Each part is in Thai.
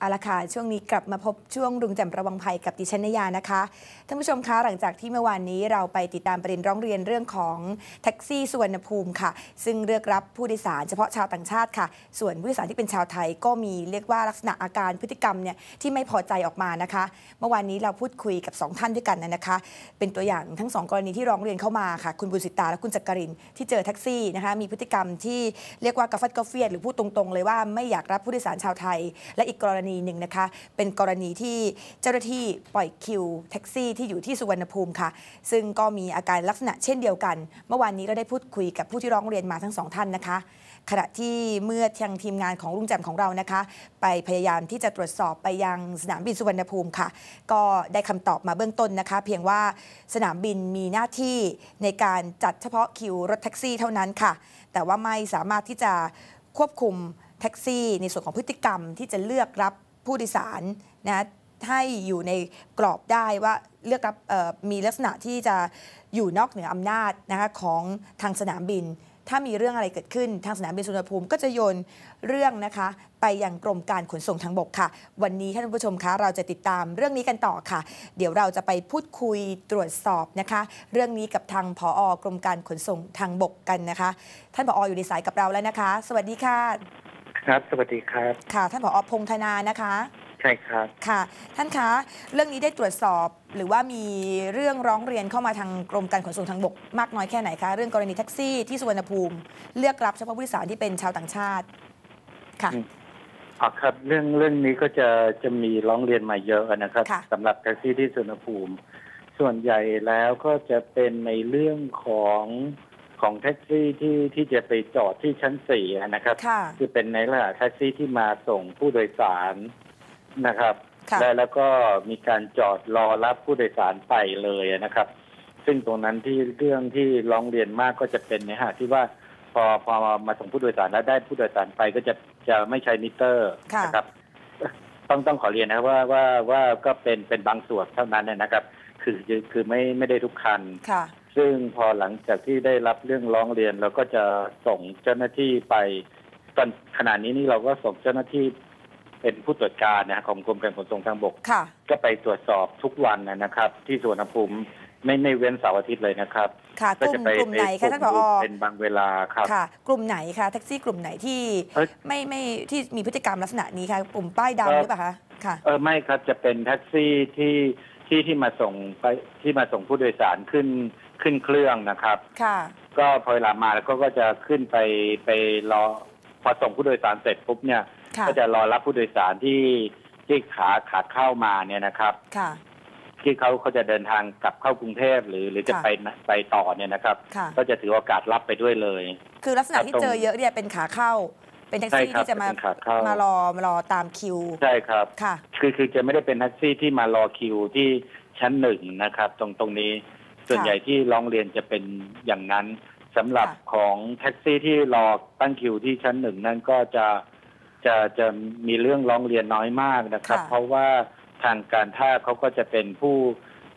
เอาละค่ะ ช่วงนี้กลับมาพบช่วงรุงแจ่มระวังภัยกับดิฉันนยานะคะ ท่านผู้ชมคะหลังจากที่เมื่อวานนี้เราไปติดตามประเด็นร้องเรียนเรื่องของแท็กซี่สุวรรณภูมิค่ะ ซึ่งเลือกรับผู้โดยสารเฉพาะชาวต่างชาติค่ะ ส่วนผู้โดยสารที่เป็นชาวไทยก็มีเรียกว่าลักษณะอาการพฤติกรรมเนี่ยที่ไม่พอใจออกมานะคะ เมื่อวานนี้เราพูดคุยกับ 2 ท่านด้วยกันนะคะ เป็นตัวอย่างทั้ง 2 กรณีที่ร้องเรียนเข้ามาค่ะ คุณบุญสิตาและคุณจักรินที่เจอแท็กซี่นะคะมีพฤติกรรมที่เรียกว่ากระฟัดกระเฟียดหรือพูดตรงๆ เลยว่าไม่อยากรับผู้โดยสารชาวไทย และอีกกรณีหนึ่งนะคะ เป็นกรณีที่เจ้าหน้าที่ปล่อยคิวแท็กซี่ที่อยู่ที่สุวรรณภูมิค่ะ ซึ่งก็มีอาการลักษณะเช่นเดียวกัน เมื่อวานนี้เราได้พูดคุยกับผู้ที่ร้องเรียนมาทั้งสองท่านนะคะ ขณะที่เมื่อทางทีมงานของลุงแจ่มของเรานะคะ ไปพยายามที่จะตรวจสอบไปยังสนามบินสุวรรณภูมิค่ะ ก็ได้คำตอบมาเบื้องต้นนะคะ เพียงว่าสนามบินมีหน้าที่ในการจัดเฉพาะคิวรถแท็กซี่เท่านั้นค่ะ แต่ว่าไม่สามารถที่จะควบคุม แท็กซี่ ในส่วนของพฤติกรรมที่จะเลือกรับผู้โดยสารนะให้อยู่ในกรอบได้ว่าเลือกรับมีลักษณะที่จะอยู่นอกเหนืออำนาจนะคะของทางสนามบิน ถ้ามีเรื่องอะไรเกิดขึ้นทางสนามบินสุวรรณภูมิก็จะโยนเรื่องนะคะ ไปยังกรมการขนส่งทางบกค่ะ วันนี้ท่านผู้ชมคะเราจะติดตามเรื่องนี้กันต่อค่ะ เดี๋ยวเราจะไปพูดคุยตรวจสอบนะคะ เรื่องนี้กับทางผอ กรมการขนส่งทางบกกันนะคะ ท่านผออยู่ในสายกับเราแล้วนะคะ สวัสดีค่ะ ครับ สวัสดีครับ ค่ะ ท่านผอพงธนานะคะ ใช่ครับ ค่ะ ท่านคะ เรื่องนี้ได้ตรวจสอบหรือว่ามีเรื่องร้องเรียนเข้ามาทางกรมการขนส่งทางบกมากน้อยแค่ไหนคะ เรื่องกรณีแท็กซี่ที่สุวรรณภูมิ เลือกรับเฉพาะผู้โดยสารที่เป็นชาวต่างชาติ ค่ะอืมอ๋อครับ เรื่องเรื่องนี้ก็จะจะมีร้องเรียนมาเยอะนะครับค่ะ สำหรับแท็กซี่ที่สุวรรณภูมิ ส่วนใหญ่แล้วก็จะเป็นในเรื่องของ ของแท็กซี่ที่ที่จะไปจอดที่ชั้นสี่นะครับค่ะคือเป็นในลักษณะแท็กซี่ที่มาส่งผู้โดยสารนะครับค่ะและแล้วก็มีการจอดรอรับผู้โดยสารไปเลยนะครับ ซึ่งตรงนั้นที่เรื่องที่ร้องเรียนมากก็จะเป็นในหาที่ว่าพอพอมาส่งผู้โดยสารแล้วได้ผู้โดยสารไปก็จะจะไม่ใช้มิเตอร์ค่ะนะครับ ต้องต้องขอเรียนนะครับว่าว่าว่าก็เป็นเป็นบางส่วนเท่านั้นนะครับ คือคือคือไม่ไม่ได้ทุกคันค่ะ ซึ่งพอหลังจากที่ได้รับเรื่องร้องเรียนเราก็จะส่งเจ้าหน้าที่ไป ตอนขณะนี้นี่เราก็ส่งเจ้าหน้าที่เป็นผู้ตรวจการนะของกรมการขนส่งทางบกค่ะก็ไปตรวจสอบทุกวันนะครับ ที่สวนภูมิไม่ไม่เว้นเสาร์อาทิตย์เลยนะครับค่ะกก็ลุ่จะมไปกลุ่มไหนคะท่านผอเป็นบางเวลาครับค่ะ กลุ่มไหนคะแท็กซี่กลุ่มไหนที่เอ้ยไม่ไม่ที่มีพฤติกรรมลักษณะนี้คะกลุ่มป้ายดำหรือเปล่าคะค่ะเออไม่ครับจะเป็นแท็กซี่ที่ ที่ที่มาส่งไปที่มาส่งผู้โดยสารขึ้นขึ้นเครื่องนะครับ ค่ะ ก็พอเวลามาแล้วก็ก็จะขึ้นไปไปรอพอส่งผู้โดยสารเสร็จปุ๊บเนี่ย ค่ะ ก็จะรอรับผู้โดยสารที่ที่ขาขาเข้ามาเนี่ยนะครับ ค่ะ ที่เขาเขาจะเดินทางกลับเข้ากรุงเทพหรือหรือจะค่ะ ไปไปต่อเนี่ยนะครับ ค่ะ ก็จะถือโอกาสรับไปด้วยเลย คือลักษณะที่เจอเยอะเนี่ยเป็นขาเข้า เป็นแท็กซี่ใช่ครับที่จะมาเป็นขาเข้าม มารอมารอตามคิว ใช่ครับ ค่ะ คือคือจะไม่ได้เป็นแท็กซี่ที่มารอคิวที่ชั้นหนึ่งนะครับ ตรงตรงนี้ส่วนใหญ่ที่ร้องเรียนจะเป็นอย่างนั้นสำหรับค่ะ ของแท็กซี่ที่รอตั้งคิวที่ชั้นหนึ่งนั่นก็จะจะจะมีเรื่องร้องเรียนน้อยมากนะครับ ค่ะ เพราะว่าทางการท่าเขาก็จะเป็นผู้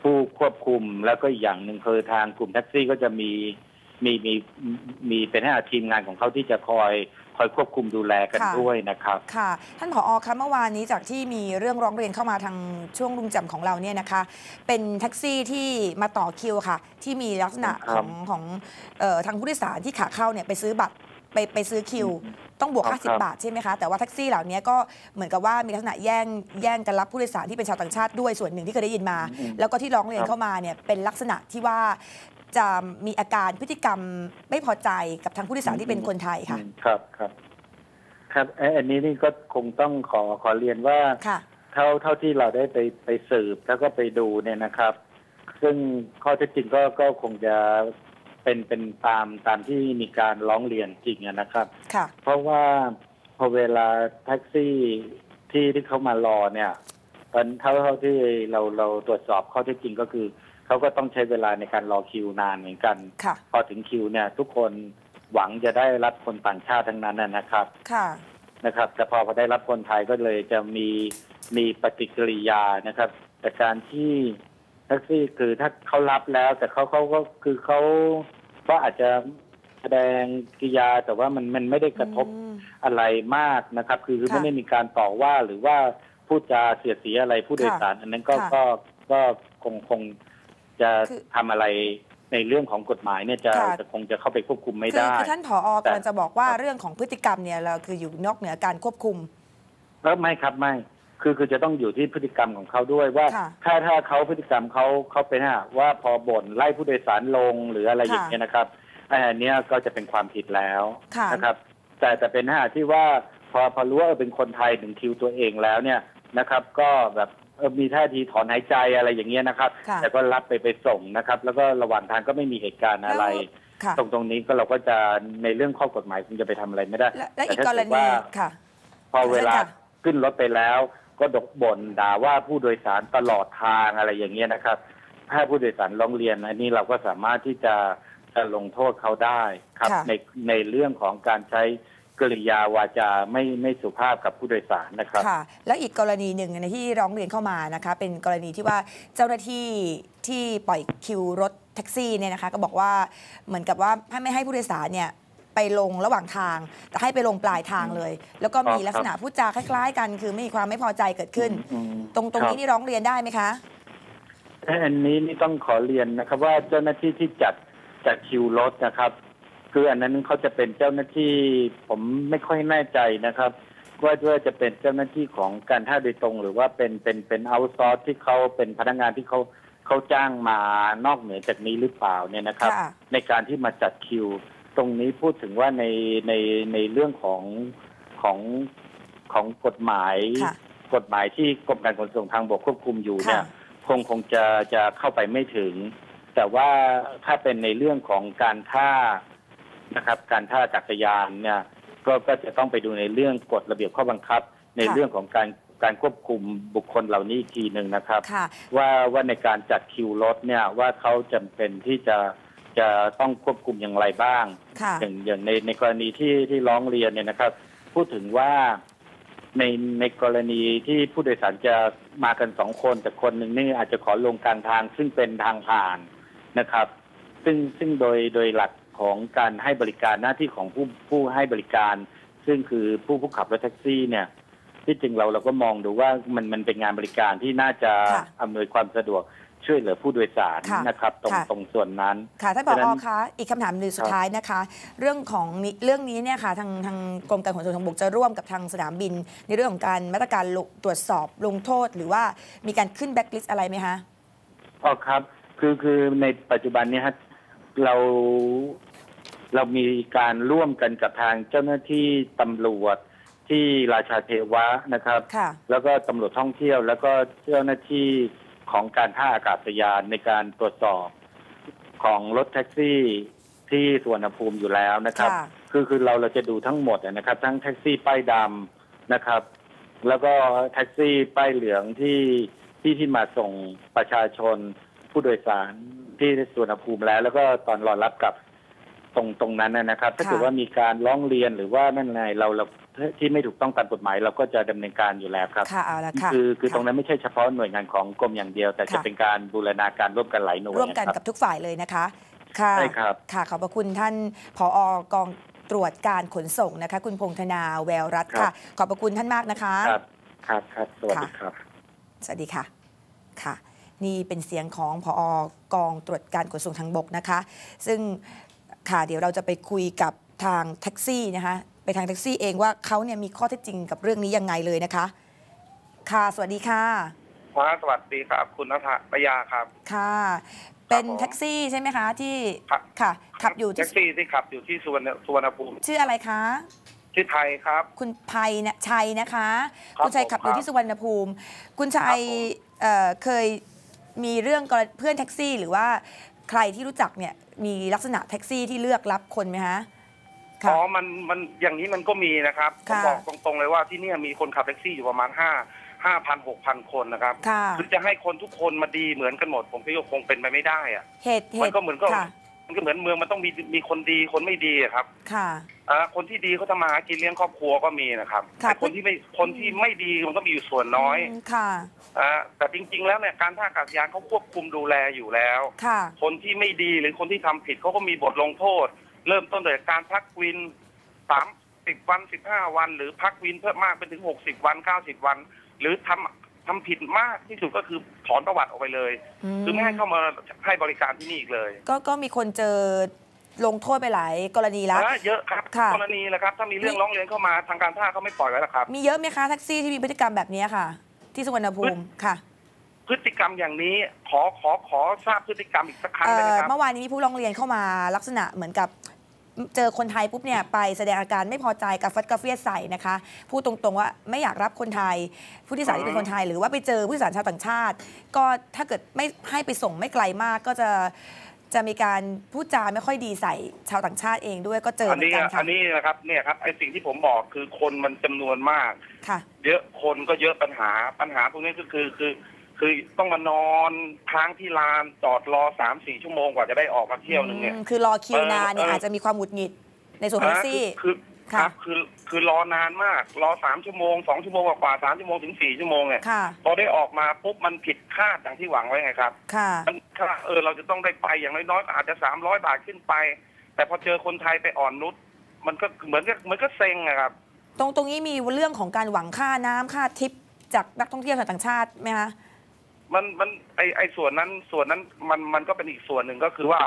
ผู้ควบคุมแล้วก็อีกอย่างหนึ่งคือทางกลุ่มแท็กซี่ก็จะมีมีมีมีเป็นให้ทีมงานของเขาที่จะคอย คอยควบคุมดูแลกันค่ะด้วยนะครับ ค่ะ ท่านผอคะเมื่อวานนี้จากที่มีเรื่องร้องเรียนเข้ามาทางช่วงลุงแจ่มของเราเนี่ยนะคะ เป็นแท็กซี่ที่มาต่อคิวค่ะ ที่มีลักษณะคขรัอบงของเอ่อทางผู้โดยสารที่ขาเข้าเนี่ยไปซื้อบัตรไปไปซื้อคิว ต้องบวกครับ50 บาทใช่ไหมคะ แต่ว่าแท็กซี่เหล่านี้ก็เหมือนกับว่ามีลักษณะแย่งแย่งกันรับผู้โดยสารที่เป็นชาวต่างชาติด้วยส่วนหนึ่งที่เคยได้ยินมาอืมแล้วก็ที่ร้องเรียนครับเข้ามาเนี่ยเป็นลักษณะที่ว่า จะมีอาการพฤติกรรมไม่พอใจกับทางผู้โดยสารที่เป็นคนไทยค่ะอืมครับครับครับเอ่ออันนี้นี่ก็คงต้องขอขอเรียนว่าค่ะเท่าเท่าที่เราได้ไปไปสืบแล้วก็ไปดูเนี่ยนะครับ ซึ่งข้อเท็จจริงก็ก็คงจะเป็นเป็นตามตามที่มีการร้องเรียนจริงอะนะครับค่ะเพราะว่าพอเวลาแท็กซี่ที่ที่เขามารอเนี่ยตอนเท่าเท่าที่เราเราตรวจสอบข้อเท็จจริงก็คือ เขาก็ต้องใช้เวลาในการรอคิวนานเหมือนกันค่ะพอถึงคิวเนี่ย ทุกคนหวังจะได้รับคนต่างชาติทั้งนั้นนะนะครับค่ะนะครับ แต่พอพอได้รับคนไทยก็เลยจะมีมีปฏิกิริยานะครับ แต่การที่แท็กซี่คือถ้าเขารับแล้ว แต่เขาเขาก็คือเขาก็อาจจะแสดงกิริยาแต่ว่ามันมันไม่ได้กระทบอืมอะไรมากนะครับ คือคือค่ะไม่ได้มีการต่อว่าหรือว่าพูดจาเสียดสีอะไรผู้โดยสาร อันนั้นก็ค่ะก็ก็คงคง จะคือทำอะไรในเรื่องของกฎหมายเนี่ยจะค่ะจะคงจะเข้าไปควบคุมไม่คือได้คือท่านผอแต่กำลังจะบอกว่าครับเรื่องของพฤติกรรมเนี่ยเราคืออยู่นอกเหนือการควบคุมแล้วไม่ครับไม่คือคือจะต้องอยู่ที่พฤติกรรมของเขาด้วยว่าค่ะถ้าถ้าเขาพฤติกรรมเขาเขาเป็นฮะว่าพอบ่นไล่ผู้โดยสารลงหรืออะไรอย่างเงี้ยนะครับอันเนี้ยก็จะเป็นความผิดแล้วค่ะนะครับ แต่แต่เป็นฮะที่ว่าพอพอรู้ว่าเออเป็นคนไทยถึงคิวตัวเองแล้วเนี่ยนะครับ ก็แบบเออ มีท่าทีถอนหายใจอะไรอย่างเงี้ยนะครับ ค่ะ แต่ก็รับไปไปส่งนะครับ แล้วก็ระหว่างทางก็ไม่มีเหตุการณ์อะไร ค่ะ ตรงตรงนี้ก็เราก็จะในเรื่องข้อกฎหมายคงจะไปทำอะไรไม่ได้และและอีกแต่กถ้ารเดณีว่าค่ะ พอเวลาใช่ค่ะขึ้นรถไปแล้ว ก็ดกบ่นด่าว่าผู้โดยสารตลอดทางอะไรอย่างเงี้ยนะครับ ถ้าผู้โดยสารร้องเรียนอันนี้เราก็สามารถที่จะจะลงโทษเขาได้ครับ ค่ะ ในในเรื่องของการใช้ กริยาวาจาไม่ไม่สุภาพกับผู้โดยสารนะครับค่ะแล้วอีกกรณีหนึ่งนะที่ร้องเรียนเข้ามานะคะเป็นกรณีที่ว่าเจ้าหน้าที่ที่ปล่อยคิวรถแท็กซี่เนี่ยนะคะก็บอกว่าเหมือนกับว่าให้ไม่ให้ผู้โดยสารเนี่ยไปลงระหว่างทาง แต่ให้ไปลงปลายทางเลย แล้วก็มีครับลักษณะพูดจาคล้าย ๆ กัน คือไม่มีความไม่พอใจเกิดขึ้นอืมตรงตรงคบนี้นี่ร้องเรียนได้ไหมคะอันนี้นี่ต้องขอเรียนนะครับว่าเจ้าหน้าที่ที่จัดจัดคิวรถนะครับ คืออันนั้นเขาจะเป็นเจ้าหน้าที่ผมไม่ค่อยแน่ใจนะครับว่าว่าจะเป็นเจ้าหน้าที่ของการท่าโดยตรง หรือว่าเป็นเป็นเป็นเอาซอร์ที่เขาเป็นพนักงานที่เขาเขาจ้างมานอกเหนือจากนี้หรือเปล่าเนี่ยนะครับค่ะในการที่มาจัดคิว ตรงนี้พูดถึงว่าในในในเรื่องของของของกฎหมายค่ะกฎหมายที่กรมการขนส่งทางบกควบคุมอยู่เนี่ยค่ะคงคงจะจะเข้าไปไม่ถึง แต่ว่าถ้าเป็นในเรื่องของการท่า นะครับ การท่าจักรยานเนี่ยก็ก็จะต้องไปดูในเรื่องกฎระเบียบข้อบังคับ ในค่ะเรื่องของการการควบคุมบุคคลเหล่านี้อีกทีหนึ่งนะครับค่ะว่าว่าในการจัดคิวรถเนี่ยว่าเขาจำเป็นที่จะจะต้องควบคุมอย่างไรบ้างค่ะอย่างอย่างในในกรณีที่ที่ร้องเรียนเนี่ยนะครับ พูดถึงว่าในในกรณีที่ผู้โดยสารจะมากันสองคน แต่คนหนึ่งนี่อาจจะขอลงกลางทางซึ่งเป็นทางผ่านนะครับ ซึ่งซึ่งโดยโดยหลัก ของการให้บริการหน้าที่ของผู้ผู้ให้บริการ ซึ่งคือผู้ผู้ขับรถแท็กซี่เนี่ย ที่จริงเราเราก็มองดูว่ามันมันเป็นงานบริการที่น่าจะค่ะอำนวยความสะดวกช่วยเหลือผู้โดยสารค่ะนะครับ ตรงค่ะ ตรงส่วนนั้น ค่ะท่านผฉะนั้อนคะอีกคำถามหนึ่งสุดท้ายนะคะ เรื่องของนี้เรื่องนี้เนี่ยค่ะทางทางกรมการขนส่งทางบกจะร่วมกับทางสนามบิน ในเรื่องของการมาตรการลงตรวจสอบลงโทษ หรือว่ามีการขึ้นแบ็กลิสต์อะไรไหมคะ อ๋อครับ คือคือในปัจจุบันเนี้ฮะ เราเรามีการร่วมกันกับทางเจ้าหน้าที่ตำรวจที่ราชาเทวะนะครับ ค่ะ แล้วก็ตำรวจท่องเที่ยว แล้วก็เจ้าหน้าที่ของการท่าอากาศยานในการตรวจสอบของรถแท็กซี่ที่สวนภูมิอยู่แล้วนะครับ ค่ะ คือคือเราเราจะดูทั้งหมดอะนะครับ ทั้งแท็กซี่ป้ายดำนะครับ แล้วก็แท็กซี่ป้ายเหลืองที่ที่ที่มาส่งประชาชนผู้โดยสาร ที่สวนภูมิแล้ว แล้วก็ตอนรอรับกลับตรงตรงนั้นนะนะครับ ถ้าค่ะเกิดว่ามีการร้องเรียนหรือว่านั่นไงเราเราที่ไม่ถูกต้องตามกฎหมาย เราก็จะดำเนินการอยู่แล้วครับค่ะเอาละค่ะคือคือตรงนั้นไม่ใช่เฉพาะหน่วยงานของกรมอย่างเดียว แต่จะค่ะเป็นการบูรณาการร่วมกันหลายหน่วยร่วมกันนะคกัรับบทุกฝ่ายเลยนะคะค่ะใช่ครับค่ะขอบพระคุณท่านผอกองตรวจการขนส่งนะคะ คุณพงธนาแววรัตน์ครัค่ะบขอบพระคุณท่านมากนะคะ ครับครับครับสวัสดีครับ สวัสดีค่ะค่ะ นี่เป็นเสียงของพออกองตรวจการขนส่งทางบกนะคะ ซึ่งค่ะเดี๋ยวเราจะไปคุยกับทางแท็กซี่นะคะไปทางแท็กซี่เองว่าเขาเนี่ยมีข้อเท็จจริงกับเรื่องนี้ยังไงเลยนะคะ ค่ะ สวัสดีค่ะครับสวัสดีครับ คุณนัทปยาครับ ค่ะ เป็นผมแท็กซี่ใช่ไหมคะ ที่ครับค่ะขับอยู่แท็ที่กซี่ที่ขับอยู่ที่สุวรรณสุวรรณภูมิชื่ออะไรคะที่ไทยครับ คุณภัยนะชัยนะคะครับคุณชัยผมขับอยู่ครับที่สุวรรณภูมิ คุณชัยครับผมเอ่อเคย มีเรื่องกรณีเพื่อนแท็กซี่ หรือว่าใครที่รู้จักเนี่ยมีลักษณะแท็กซี่ที่เลือกรับคนไหมคะค่ะอ๋อ มัน มัน อย่างนี้มันก็มีนะครับผมค่ะบอกตรงๆเลยว่าที่เนี่ยมีคนขับแท็กซี่อยู่ประมาณห้าห้าพันหกพันคนนะครับค่ะคือจะให้คนทุกคนมาดีเหมือนกันหมด ผมคิดว่าคงเป็นไปไม่ได้อะเหตุเหมันตุก็เหมือนก็ค่ะ มันก็เหมือนเมืองมันต้องมีมีคนดีคนไม่ดีอะครับ ค่ะ อ่าคนที่ดีเขาทำมาหากินเลี้ยงครอบครัวก็มีนะครับค่ะ แต่คนที่ไม่คนที่ไม่ดีมันก็มีอยู่ส่วนน้อยมค่ะ อ่าแต่จริง ๆ แล้วเนี่ยการท่าอากาศยานเขาควบคุมดูแลอยู่แล้ว ค่ะ คนที่ไม่ดีหรือคนที่ทำผิดเขาก็มีบทลงโทษ เริ่มต้นจากการพักวินสามสิบวันสิบห้าวัน หรือพักวินเพิ่มมากไปถึงหกสิบวันเก้าสิบวัน หรือทำ ทำผิดมากที่สุดก็คือถอนประวัติออกไปเลย คือไม่ให้เข้ามาให้บริการที่นี่อีกเลย ก็ก็มีคนเจอลงโทษไปหลายกรณีแล้วเออเยอะครับค่ะกรณีแหละครับถ้ามีเรื่องมีร้องเรียนเข้ามาทางการท่าเขาไม่ปล่อยไว้หรอกครับ มีเยอะไหมคะแท็กซี่ที่มีพฤติกรรมแบบนี้ค่ะ ที่สุวรรณภูมิค่ะ พฤติกรรมอย่างนี้ขอขอขอทราบพฤติกรรมอีกสักครั้งเอ่ได้ไหมอครับเมื่อวานนี้มีผู้ร้องเรียนเข้ามาลักษณะเหมือนกับ เจอคนไทยปุ๊บเนี่ยไปแสดงอาการไม่พอใจกับฟัดกาเฟียสใส่นะคะพูดตรงๆว่าไม่อยากรับคนไทย ผู้ที่สารที่เป็นคนไทย หรือว่าไปเจอผู้โดยสารชาวต่างชาติ ก็ถ้าเกิดไม่ให้ไปส่งไม่ไกลมากก็จะจะมีการพูดจาไม่ค่อยดีใส่ชาวต่างชาติเองด้วยก็เจออันเหมือนี้นกันค่ะอันนี้นะครับเนี่ยครับไอ้สิ่งที่ผมบอกคือคนมันจำนวนมาก ค่ะ เยอะคนก็เยอะปัญหาปัญหาพวกนี้ก็คือคือ คือต้องมานอนค้างที่ลานจอดรอสามสี่ชั่วโมงกว่าจะได้ออกมาเที่ยวหนึ่งเนี่ย อืมคือรอคิวนานเนี่ยเออเอออ อาจจะมีความหงุดหงิดในส่วนของแท็กซี่ คือคือคค่ะ รับคือคือรอนานมาก รอสามชั่วโมงสองชั่วโมงกว่าสามชั่วโมงถึงสี่ชั่วโมงเนี่ยค่ะ พอได้ออกมาปุ๊บมันผิดคาดอย่างที่หวังไว้ไงครับ ค่ะ มันคาดเออเราจะต้องได้ไปอย่างน้อยๆอาจจะสามร้อยบาทขึ้นไป แต่พอเจอคนไทยไปอ่อนนุชมันก็เหมือนกับเหมือนก็เซ็งอะครับ ตรงตรงนี้มีเรื่องของการหวังค่าน้ำค่าทิปจากนักท่องเที่ยวชาวต่างชาติไหมคะ มันมันไอไอส่วนนั้นส่วนนั้นมันมันก็เป็นอีกส่วนหนึ่งก็คือว่า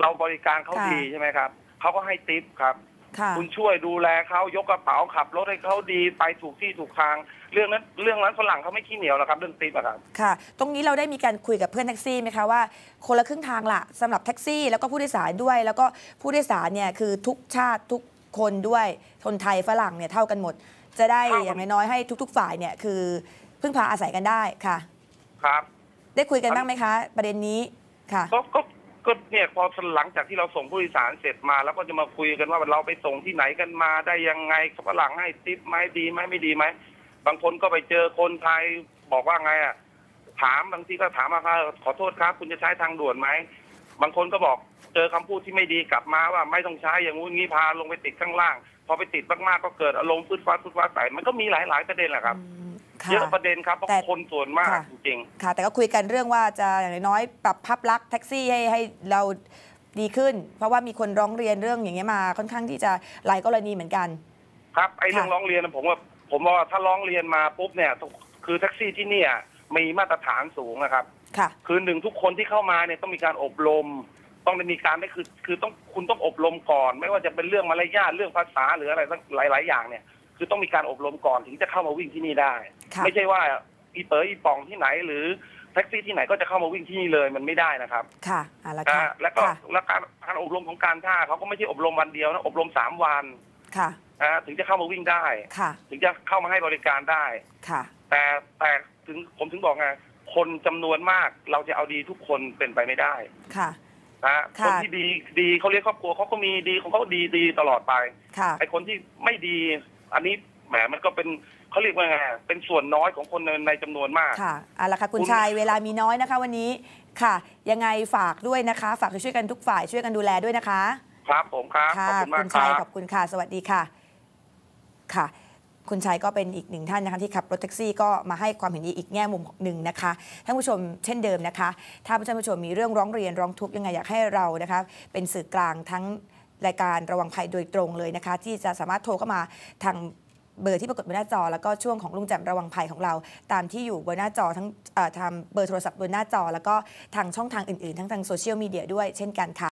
เราบริการเขาค่ะ ดีใช่ไหมครับเขาก็ให้ติปครับ ค่ะ คุณช่วยดูแลเขายกกระเป๋าขับรถให้เขาดีไปถูกที่ถูกทาง เรื่องนั้นเรื่องนั้นฝรั่งเขาไม่ขี้เหนียวหรอกครับเรื่องติปอะครับ ค่ะ ตรงนี้เราได้มีการคุยกับเพื่อนแท็กซี่ไหมคะว่าคนละครึ่งทางละสำหรับแท็กซี่ แล้วก็ผู้โดยสารด้วย แล้วก็ผู้โดยสารเนี่ยคือทุกชาติทุกคนด้วยคนไทยฝรั่งเนี่ยเท่ากันหมด จะได้เท่ากัน อย่างน้อยๆให้ทุก ๆ ฝ่ายเนี่ยคือพึ่งพาอาศัยกันได้ค่ะ ครับ ได้คุยกันบ้างไหมคะ ประเด็นนี้ค่ะ ก็ก็ก็เนี่ยพอหลังจากที่เราส่งผู้โดยสารเสร็จมา แล้วก็จะมาคุยกันว่าเราไปส่งที่ไหนกันมาได้ยังไงฝรั่งให้ติปไหมดีไหมไม่ดีไหมบางคนก็ไปเจอคนไทยบอกว่าไงอะถามบางทีก็ถามว่าขอโทษครับ คุณจะใช้ทางด่วนไหมบางคนก็บอกเจอคำพูดที่ไม่ดีกลับมาว่าไม่ต้องใช้อย่างงู้นงี้พาลงไปติดข้างล่าง พอไปติดมากๆก็เกิดอารมณ์ฟืดฟ้าฟืดฟ้าใส่มันก็มีหลายๆประเด็นแหละครับอืม เยอะค่ะประเด็นครับเพราะแต่คนส่วนมากค่ะ จริงค่ะ แต่ก็คุยกันเรื่องว่าจะอย่างน้อยๆปรับภาพลักษณ์แท็กซี่ให้ให้เราดีขึ้น เพราะว่ามีคนร้องเรียนเรื่องอย่างเงี้ยมาค่อนข้างที่จะหลายกรณีเหมือนกัน ๆครับไอ้เรื่องค่ะ ร้องเรียนนะผมว่าผมว่าถ้าร้องเรียนมาปุ๊บเนี่ยคือแท็กซี่ที่เนี่ยมีมาตรฐานสูงนะครับ ค่ะ คือหนึ่งทุกคนที่เข้ามาเนี่ยต้องมีการอบรม ต้องได้มีการได้คือคือต้องคุณต้องอบรมก่อน ไม่ว่าจะเป็นเรื่องมารยาทเรื่องภาษาหรืออะไรสักหลาย ๆ อย่างเนี่ย คือต้องมีการอบรมก่อนถึงจะเข้ามาวิ่งที่นี่ได้ ค่ะ ไม่ใช่ว่าอีเต๋ออีป่องที่ไหน หรือแท็กซี่ที่ไหนก็จะเข้ามาวิ่งที่นี่เลยมันไม่ได้นะครับค่ะเอาละอ่าค่ะแล้วก็ค่ะแล้วการการอบรมของการท่าเขาก็ไม่ใช่อบรมวันเดียวนะอบรมสามวันค่ะอ่าถึงจะเข้ามาวิ่งได้ ค่ะถึงจะเข้ามาให้บริการได้ ค่ะ แต่แต่ถึงผมถึงบอกไงคนจำนวนมากเราจะเอาดีทุกคนเป็นไปไม่ได้ค่ะ นะค่ะ คนที่ดีดีเขาเลี้ยงครอบครัวเขาก็มีดีของเขาดีดีตลอดไป ค่ะ ไอ้คนที่ไม่ดี อันนี้แหมมันก็เป็นเขาเรียกว่าไงเป็นส่วนน้อยของคนในในจำนวนมาก ค่ะเอาละค่ะคุณคุณ ชายเวลามีน้อยนะคะ วันนี้ค่ะ ยังไงฝากด้วยนะคะ ฝากช่วยๆกันทุกฝ่ายช่วยกันดูแลด้วยนะคะ ครับผมครับค่ะขอบคุณมากคุณคชัยรับขอบคุณค่ะ สวัสดีค่ะ ค่ะ คุณชัยก็เป็นอีกหนึ่งท่านนะคะที่ขับรถแท็กซี่ก็มาให้ความเห็นดีอีกแง่มุมหนึ่งนะคะท่านผู้ชมเช่นเดิมนะคะ ถ้าท่านผู้ชมมีเรื่องร้องเรียนร้องทุกข์ยังไงอยากให้เรานะคะ เป็นสื่อกลางทั้ง รายการระวังภัยโดยตรงเลยนะคะ ที่จะสามารถโทรเข้ามาทางเบอร์ที่ปรากฏบนหน้าจอ แล้วก็ช่วงของลุงแจ่มระวังภัยของเรา ตามที่อยู่บนหน้าจอทั้งทางเบอร์โทรศัพท์บนหน้าจอ แล้วก็ทางช่องทางอื่นๆ ทั้งทางโซเชียลมีเดียด้วยเช่นกันค่ะ